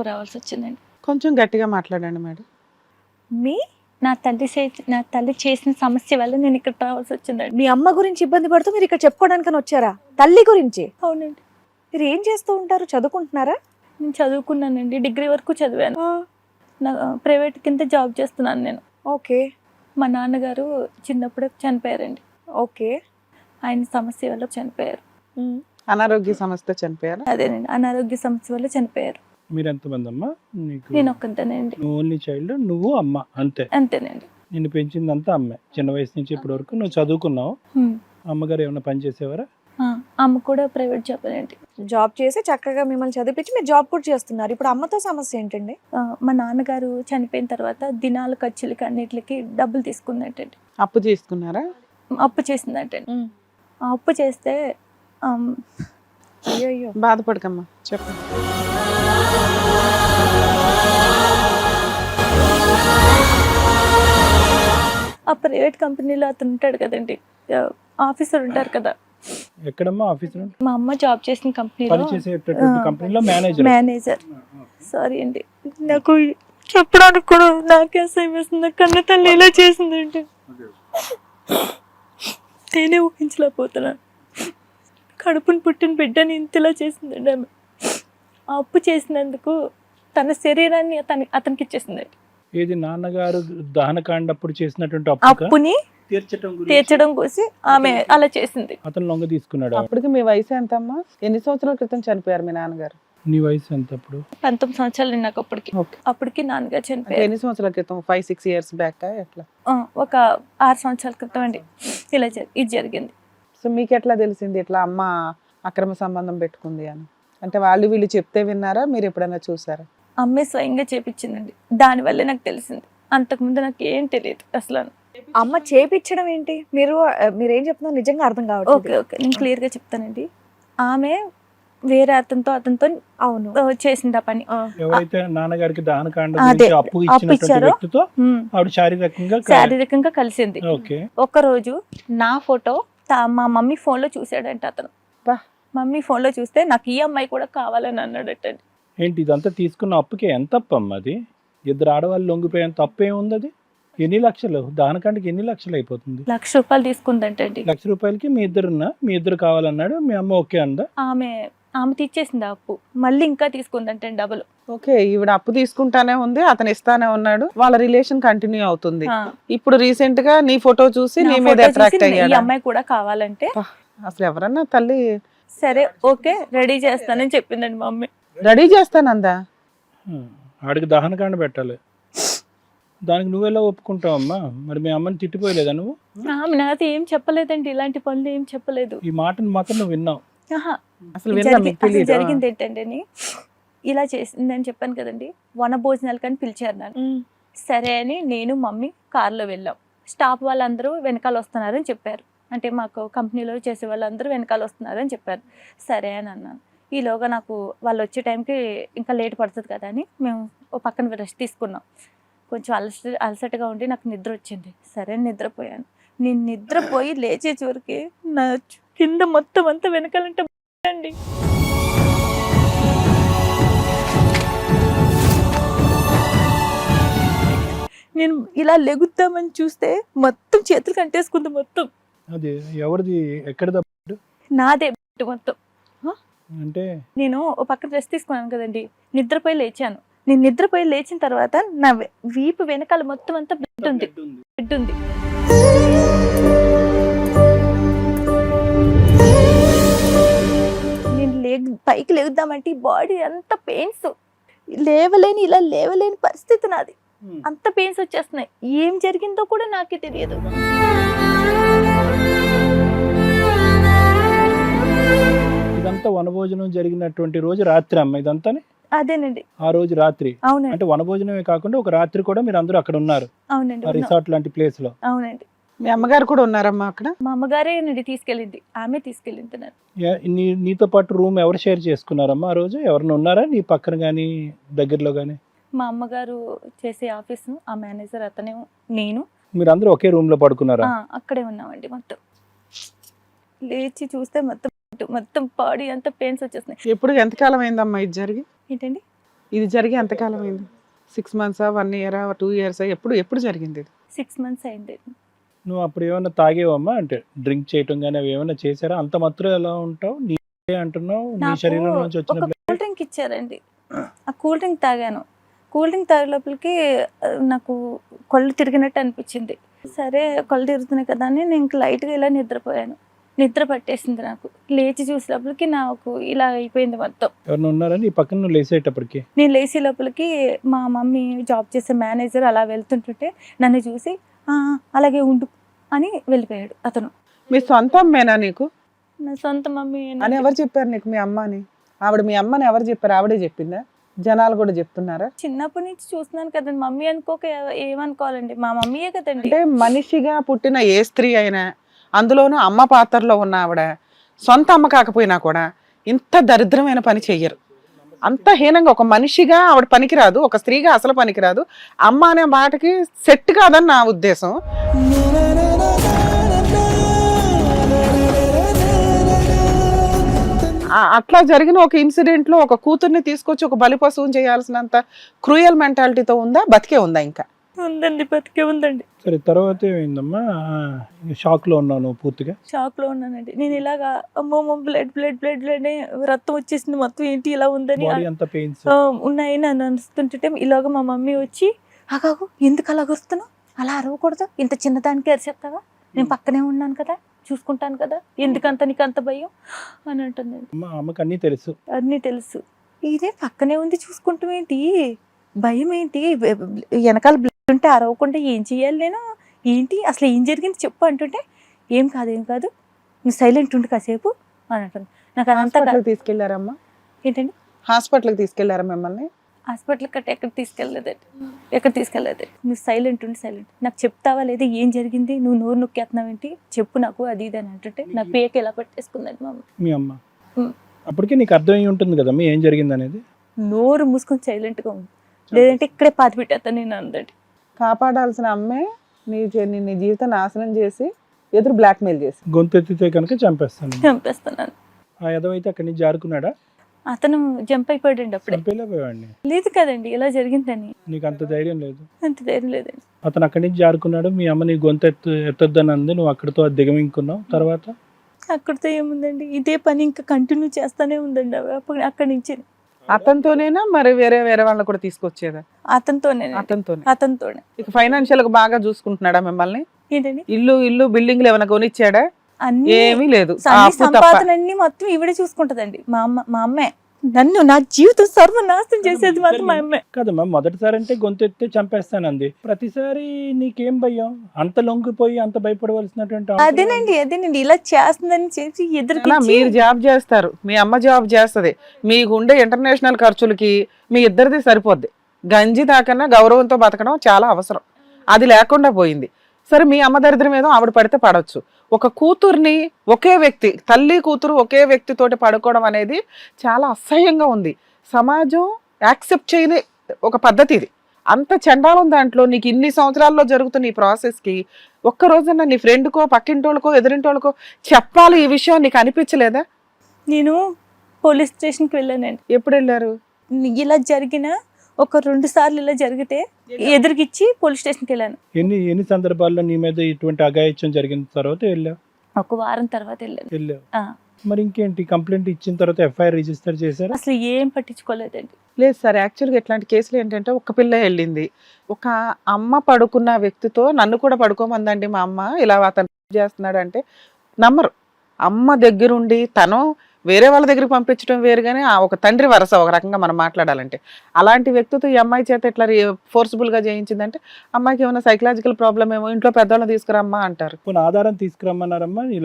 రావాల్సి వచ్చిందండి కొంచెం గట్టిగా మాట్లాడండి మేడం. మీ? నా తల్లి చే- నా తల్లి చేసిన సమస్య వల్ల నేను ఇక్కడ రావాల్సి వచ్చిందండి మీ అమ్మ గురించి ఇబ్బంది పడుతూ మీరు ఇక్కడ చెప్పుకోవడానికని వచ్చారా? తల్లి గురించి? అవునండి. మీరు ఏం చేస్తూ ఉంటారు? చదువుకుంటున్నారా? నేను చదువుకున్నానండి. డిగ్రీ వరకు చదివాను. నా ప్రైవేట్ కింద జాబ్ చేస్తున్నాను నేను. ఓకే. మా నాన్నగారు చిన్నప్పుడే చనిపోయారండి. ఓకే. ఆయన సమస్య వల్ల చనిపోయారు. అనారోగ్య సమస్య చనిపోయారా? అదేనండి. అనారోగ్య సమస్య వల్ల చనిపోయారు. మీరు ఎంతమంది అమ్మా నీకు నేను నువ్వు ఓన్లీ చైల్డ్ నువ్వు అమ్మ అంతే. అంతేనండి. నిన్ను పెంచిందంతా అమ్మే. చిన్న వయసు నుంచి ఇప్పటి వరకు నువ్వు చదువుకున్నావు. అమ్మగారు ఏమైనా పని చేసేవారా? ఆ, అమ్మ కూడా ప్రైవేట్ జాబ్ అండి. జాబ్ చేసి చక్కగా మిమ్మల్ని చదివించి మీరు జాబ్ కూడా చేస్తున్నారు. ఇప్పుడు అమ్మతో సమస్య ఏంటండి? మా నాన్నగారు చనిపోయిన తర్వాత దినాల ఖర్చులకి అన్నిటికి డబ్బులు తీసుకున్నట్టండి. అప్పు తీసుకున్నారా? అప్పు చేసిందటండి. ఆ అప్పు చేస్తే అయ్యో బాధపడకమ్మా చెప్పండి ఆ ప్రైవేట్ కంపెనీలో అతను ఉంటాడు కదండి. ఆఫీసర్ ఉంటారు కదా. ఎక్కడమ్మా ఆఫీస్? మా అమ్మ జాబ్ చేసిన పని కంపెనీలో మేనేజర్ మేనేజర్ సారీ అండి. నాకు చెప్పడానికి కూడా నాకే అసహ్యం వేస్తుంది. కన్న తల్లి ఇలా చేసిందండి. నేనే ఊహించలేకపోతున్నాను. కడుపుని పుట్టిన బిడ్డని ఇంతలా చేసిందండి ఆమె. ఆ అప్పు చేసినందుకు తన శరీరాన్ని అతని అతనికి ఇచ్చేసిందండి ఏది నాన్నగారు దహనకాండప్పుడు చేసినటువంటి అప్పు అప్పుని తీర్చడం గురించి. తీర్చడం కోసం ఆమె అలా చేసింది. అతను లొంగ తీసుకున్నాడు? అప్పటికి మీ వయసు ఎంత అమ్మా ఎన్ని సంవత్సరాల క్రితం చనిపోయారు మీ నాన్నగారు? నీ వయసు ఎంత అప్పుడు పంతొమ్మిది సంవత్సరాలు నాకు అప్పటికి. అప్పటికి నాన్నగారు చనిపోయారు. ఎన్ని సంవత్సరాల క్రితం? ఫైవ్ సిక్స్ ఇయర్స్ బ్యాక్ ఎట్లా? ఆ, ఒక ఆరు సంవత్సరాల క్రితం అండి. ఇలా ఇది జరిగింది. సో మీకు ఎట్లా తెలిసింది ఇట్లా అమ్మ అక్రమ సంబంధం పెట్టుకుంది అని? అంటే వాళ్ళు వీళ్ళు చెప్తే విన్నారా? మీరు ఎప్పుడైనా చూసారా? అమ్మే స్వయంగా చేపించిందండి. దానివల్లే నాకు తెలిసింది. అంతకుముందు నాకు ఏం తెలియదు అసలు. అమ్మ చేపించడం ఏంటి? మీరు మీరు ఏం చెప్తున్నారు? నిజంగా అర్థం ఓకే కావట్లేదు. ఓకే నేను క్లియర్గా చెప్తానండి. ఆమె వేరే అతనితో అతనితో అవును. చేసింది ఆ పని. ఎవరైతే నాన్నగారికి గురించి అప్పు ఇచ్చారో? శారీరకంగా క- శారీరకంగా కలిసింది. ఓకే. ఒక రోజు నా ఫోటో మా మమ్మీ ఫోన్లో చూసాడంట అతను. బా. మమ్మీ ఫోన్లో చూస్తే నాకు ఈ అమ్మాయి కూడా కావాలని అన్నాడట ఏంటి ఇదంతా తీసుకున్న అప్పుకి ఎంత అప్పు అమ్మ అది? ఇద్దరు ఆడవాళ్ళు లొంగిపోయేంత అప్పు ఏముంది అది? ఎన్ని లక్షలు? దానికంటే ఎన్ని లక్షలు అయిపోతుంది? లక్ష రూపాయలు తీసుకుందంటండి. లక్ష రూపాయలకి మీ ఇద్దరున్నా? మీ ఇద్దరు కావాలన్నాడు? మీ అమ్మ ఓకే అందా? ఆమె ఆమె తీర్చేసింది అప్పు. మళ్ళీ ఇంకా తీసుకుందంటండి డబుల్. ఓకే ఈవిడ అప్పు తీసుకుంటానే ఉంది అతను ఇస్తానే ఉన్నాడు వాళ్ళ రిలేషన్ కంటిన్యూ అవుతుంది. ఇప్పుడు రీసెంట్గా నీ ఫోటో చూసి నీ మీద అట్రాక్ట్ ఈ అయ్యాడు? అమ్మాయి కూడా కావాలంటే అసలు ఎవరన్నా తల్లి సరే ఓకే రెడీ చేస్తానని చెప్పిందండి మమ్మీ. రెడీ చేస్తానందా. ఆడికి దహనకాండ పెట్టాలి. దానికి నువ్వెలా ఒప్పుకుంటావమ్మా? మరి మీ అమ్మని తిట్టిపోయలేదా నువ్వు? నాతో ఏం చెప్పలేదండి ఇలాంటి పనులు ఏం చెప్పలేదు. ఈ మాటను మాత్రం నువ్వు విన్నావు. అసలు జరిగింది ఏంటంటే అని, ఇలా చేసిందని చెప్పాను కదండి వన భోజనాలు కానీ పిలిచారు నన్ను. సరే అని నేను మమ్మీ కార్లో వెళ్ళాం. స్టాఫ్ వాళ్ళందరూ వెనకాల వస్తున్నారని చెప్పారు. అంటే మాకు కంపెనీలో చేసే వాళ్ళందరూ వెనకాల వస్తున్నారని చెప్పారు. సరే అని అన్నాను. ఈలోగా నాకు వాళ్ళు వచ్చే టైంకి ఇంకా లేట్ పడుతుంది కదా అని మేము ఓ పక్కన రెస్ట్ తీసుకున్నాం. కొంచెం అలసట అలసటగా ఉండి నాకు నిద్ర వచ్చింది. సరే అని నిద్రపోయాను. నేను నిద్రపోయి లేచే చివరికి నా కింద మొత్తం అంతా వెనకాలంటే అండి. నేను ఇలా లెగుద్దామని చూస్తే మొత్తం చేతులు కంటేసుకుంది మొత్తం. అది ఎవరిది? అప్పుడు? నాదే మొత్తం. అంటే? నేను ఓ పక్కన రెస్ట్ తీసుకున్నాను కదండి. నిద్రపోయి లేచాను. నేను నిద్రపోయి లేచిన తర్వాత నా వీపు వెనకాల మొత్తం అంతా బ్లడ్ ఉంది. బ్లడ్ ఉంది. పైకి లేగుద్దామంటే ఈ బాడీ అంత పెయిన్స్ లేవలేని ఇలా లేవలేని పరిస్థితి నాది. అంత పెయిన్స్ వచ్చేస్తున్నాయి. ఏం జరిగిందో కూడా నాకే తెలియదు. ఇదంతా వనభోజనం జరిగినటువంటి రోజు రాత్రి అమ్మ ఇదంతా అదేనండి. ఆ రోజు రాత్రి? అవునండి. అంటే వనభోజనమే కాకుండా ఒక రాత్రి కూడా మీరు అందరూ అక్కడ ఉన్నారు. అవునండి రిసార్ట్ లాంటి ప్లేస్లో. అవునండి. మీ అమ్మగారు కూడా ఉన్నారమ్మా అక్కడ? మా అమ్మగారే నుండి తీసుకెళ్ళింది. ఆమె తీసుకెళ్ళింది నన్ను. నీ నీతో పాటు రూమ్ ఎవరు షేర్ చేసుకున్నారమ్మా ఆ రోజు? ఎవరైనా ఉన్నారా నీ పక్కన కానీ దగ్గరలో కానీ మా అమ్మగారు చేసే ఆఫీసు ఆ మేనేజర్ అతనే నేను. మీరు అందరూ ఒకే రూమ్లో పడుకున్నారా? ఆ, అక్కడే ఉన్నామండి మొత్తం. లేచి చూస్తే మొత్తం మొత్తం బాడీ అంతా పెయిన్స్ వచ్చేస్తున్నాయి. ఎప్పుడు ఎంతకాలం అయిందమ్మా ఇది జరిగి? ఏంటండి? ఇది జరిగి ఎంతకాలం అయింది సిక్స్ మంత్సా వన్ ఇయరా టూ ఇయర్సా? ఎప్పుడు ఎప్పుడు జరిగింది ఇది? సిక్స్ మంత్స్ అయింది. నువ్వు అప్పుడు ఏమైనా తాగేవమ్మా? అంటే డ్రింక్ చేయటం కానీ అవి ఏమైనా చేశారా? అంత మాత్రం ఎలా ఉంటావు? నీ అంటున్నావు? నీ నాకు శరీరం నుంచి వచ్చిన కూల్ డ్రింక్ ఇచ్చారండి. ఆ కూల్ డ్రింక్ తాగాను. కూల్ డ్రింక్ తాగే లోపలికి నాకు కళ్ళు తిరిగినట్టు అనిపించింది. సరే కళ్ళు తిరుగుతున్నాయి కదా అని నేను లైట్గా ఇలా నిద్రపోయాను. నిద్ర పట్టేసింది నాకు. లేచి చూసే లోపలికి నాకు ఇలా అయిపోయింది మొత్తం. ఎవరైనా ఉన్నారని ఈ పక్కన నువ్వు లేసేటప్పటికి? నేను లేచి లోపలికి మా మమ్మీ జాబ్ చేసే మేనేజర్ అలా వెళ్తుంటుంటే నన్ను చూసి "ఆ, అలాగే ఉండు అని వెళ్ళిపోయాడు అతను. మీ సొంత అమ్మేనా నీకు? నా సొంత మమ్మీ అని ఎవరు చెప్పారు నీకు మీ అమ్మ అని ఆవిడ మీ అమ్మని ఎవరు చెప్పారు? ఆవిడే చెప్పిందా? జనాలు కూడా చెప్తున్నారా? చిన్నప్పటి నుంచి చూస్తున్నాను కదండి. మమ్మీ అనుకోక ఏమనుకోవాలండి? మా మమ్మీయే కదండి. అంటే మనిషిగా పుట్టిన ఏ స్త్రీ అయినా అందులోనూ అమ్మ పాత్రలో ఉన్న ఆవిడ సొంత అమ్మ కాకపోయినా కూడా ఇంత దరిద్రమైన పని చెయ్యరు. అంత హీనంగా ఒక మనిషిగా ఆవిడ పనికిరాదు ఒక స్త్రీగా అసలు పనికిరాదు. అమ్మ అనే మాటకి సెట్ కాదని నా ఉద్దేశం. అట్లా జరిగిన ఒక ఇన్సిడెంట్లో ఒక కూతుర్ని తీసుకొచ్చి ఒక బలిపశువుని చేయాల్సినంత క్రూయల్ మెంటాలిటీతో ఉందా? బతికే ఉందా ఇంకా? ఉందండి బతికే ఉందండి. సరే తర్వాత ఏమైందమ్మా? షాక్లో ఉన్నావు నువ్వు పూర్తిగా? షాక్లో ఉన్నానండి. నేను ఇలాగా అమ్మో బ్లడ్ బ్లడ్ బ్లడ్ బ్లడ్ రక్తం వచ్చేసింది మొత్తం ఏంటి ఇలా ఉందని ఉన్నాయి నన్ను అనిస్తుంటే ఇలాగ మా మమ్మీ వచ్చి ఆగాగు ఎందుకు అలా వస్తున్నావు అలా అరవకూడదు. ఇంత చిన్నదానికి అరిచేస్తావా? నేను పక్కనే ఉన్నాను కదా చూసుకుంటాను కదా. ఎందుకంత నీకు అంత భయం? అని అంటుందండి. అమ్మ అమ్మకి అన్నీ తెలుసు. అన్నీ తెలుసు. ఇదే పక్కనే ఉంది చూసుకుంటాం ఏంటి? భయం ఏంటి వెనకాల ఉంటే అరవకుండా ఏం చెయ్యాలి నేను? ఏంటి? అసలు ఏం జరిగింది చెప్పు అంటుంటే ఏం కాదు ఏం కాదు. నువ్వు సైలెంట్ ఉండు కాసేపు అని అంటుంది. నాకు అదంతా తీసుకెళ్ళారమ్మా? ఏంటండి? హాస్పిటల్కి తీసుకెళ్ళారా మిమ్మల్ని? హాస్పిటల్ కట్ట ఎక్కడ తీసుకెళ్ళలేదండి. ఎక్కడ తీసుకెళ్ళలేదు నువ్వు సైలెంట్ ఉండి సైలెంట్ నాకు చెప్తావా లేదా? ఏం జరిగింది? నువ్వు నోరు నొక్కేస్తున్నావు ఏంటి? చెప్పు నాకు అది ఇది అని అంటుంటే నా పేక ఎలా పట్టేసుకుందండి మా అమ్మ. మీ అమ్మ. అప్పటికే నీకు అర్థమై ఉంటుంది కదమ్మా ఏం జరిగింది అనేది నోరు మూసుకొని సైలెంట్గా ఉంది లేదంటే ఇక్కడే పాతి పెట్టేస్తాను నేను అందండి. కాపాడాల్సిన అమ్మే నీ నీ నీ జీవితం నాశనం చేసి ఎదురు బ్లాక్మెయిల్ చేసి. గొంతు ఎత్తితే కనుక చంపేస్తాను. చంపేస్తున్నాను. ఆ ఎదవైతే అక్కడి నుంచి జారుకున్నాడా? అతను జంప్ అయిపోయాడండి అప్పుడే. చంపేలేకపోయాడిని లేదు కదండి ఇలా జరిగిందని. నీకు అంత ధైర్యం లేదు. అంత ధైర్యం లేదండి. అతను అక్కడి నుంచి జారుకున్నాడు మీ అమ్మ నీ గొంతు ఎత్తు ఎత్తొద్దని అంది నువ్వు అక్కడితో అది దిగమింగుకున్నావు. తర్వాత? అక్కడితో ఏముందండి? ఇదే పని ఇంకా కంటిన్యూ చేస్తానే ఉందండి అవి అప్పుడు అక్కడి నుంచి. అతనితోనేనా? మరి వేరే వేరే వాళ్ళని కూడా తీసుకొచ్చేదా? అతనితోనే అతనితోనే. అతనితోనే. ఇక ఫైనాన్షియల్గా బాగా చూసుకుంటున్నాడా మిమ్మల్ని? ఏంటండి? ఇల్లు ఇల్లు బిల్డింగ్లు ఏమైనా కొనిచ్చాడా? అన్ని ఏమీ లేదు. అన్ని అప్పు తప్ప. మొత్తం ఈవిడే చూసుకుంటదండి. మా అమ్మ మా అమ్మే. నన్ను నా జీవితం సర్వనాశనం చేసేది మాత్రం మా అమ్మే. కదమ్మా మొదటిసారి అంటే గొంతు ఎత్తే చంపేస్తానంది. ప్రతిసారి నీకేం భయం? అంత లొంగిపోయి అంత భయపడవలసినటువంటి అవసరం అదేనండి అదేనండి. ఇలా చేస్తుందని చేసి ఎదురు మీరు జాబ్ చేస్తారు. మీ అమ్మ జాబ్ చేస్తది. మీకు ఉండే ఇంటర్నేషనల్ ఖర్చులకి మీ ఇద్దరిది సరిపోద్ది. గంజి దాకన్నా గౌరవంతో బతకడం చాలా అవసరం. అది లేకుండా పోయింది. సరే మీ అమ్మ దరిద్రం ఏదో ఆవిడ పడితే పడవచ్చు ఒక కూతుర్ని ఒకే వ్యక్తి తల్లి కూతురు ఒకే వ్యక్తితోటి పడుకోవడం అనేది చాలా అసహ్యంగా ఉంది. సమాజం యాక్సెప్ట్ చేయని ఒక పద్ధతి ఇది. అంత చండాలం దాంట్లో నీకు ఇన్ని సంవత్సరాల్లో జరుగుతున్న ఈ ప్రాసెస్కి ఒక్క రోజున నీ ఫ్రెండ్కో పక్కింటోళ్ళకో ఎదురింటోళ్ళకో చెప్పాలి ఈ విషయం నీకు అనిపించలేదా? నేను పోలీస్ స్టేషన్కి వెళ్ళానండి. ఎప్పుడు వెళ్ళారు ఇలా జరిగిన ఒక రెండు సార్లు ఇలా జరిగితే ఎదురుకిచ్చి పోలీస్ స్టేషన్కి వెళ్ళాను. ఎన్ని ఎన్ని సందర్భాల్లో నీ మీద ఇటువంటి అఘాయిత్యం జరిగిన తర్వాత వెళ్ళావు? ఒక వారం తర్వాత వెళ్ళాను. వెళ్ళావు. ఆ, మరి ఇంకేంటి? కంప్లైంట్ ఇచ్చిన తర్వాత ఎఫ్ఐఆర్ రిజిస్టర్ చేశారా? అసలు ఏం పట్టించుకోలేదండి. లేదు సార్ యాక్చువల్గా ఇట్లాంటి కేసులు ఏంటంటే ఒక పిల్ల వెళ్ళింది. ఒక అమ్మ పడుకున్న వ్యక్తితో నన్ను కూడా పడుకోమందండి మా అమ్మ. ఇలా అతను చేస్తున్నాడు అంటే నమ్మరు. అమ్మ దగ్గరుండి తను వేరే వాళ్ళ దగ్గరికి పంపించడం వేరు కానీ ఆ ఒక తండ్రి వరస ఒక రకంగా మనం మాట్లాడాలంటే. అలాంటి వ్యక్తితో ఈ అమ్మాయి చేత ఇట్లా ఫోర్స్ఫుల్గా చేయించిందంటే అమ్మాయికి ఏమైనా సైకలాజికల్ ప్రాబ్లం ఏమో ఇంట్లో పెద్దవాళ్ళని తీసుకురమ్మా అంటారు. కొన్ని ఆధారం తీసుకురమ్మన్నారమ్మా?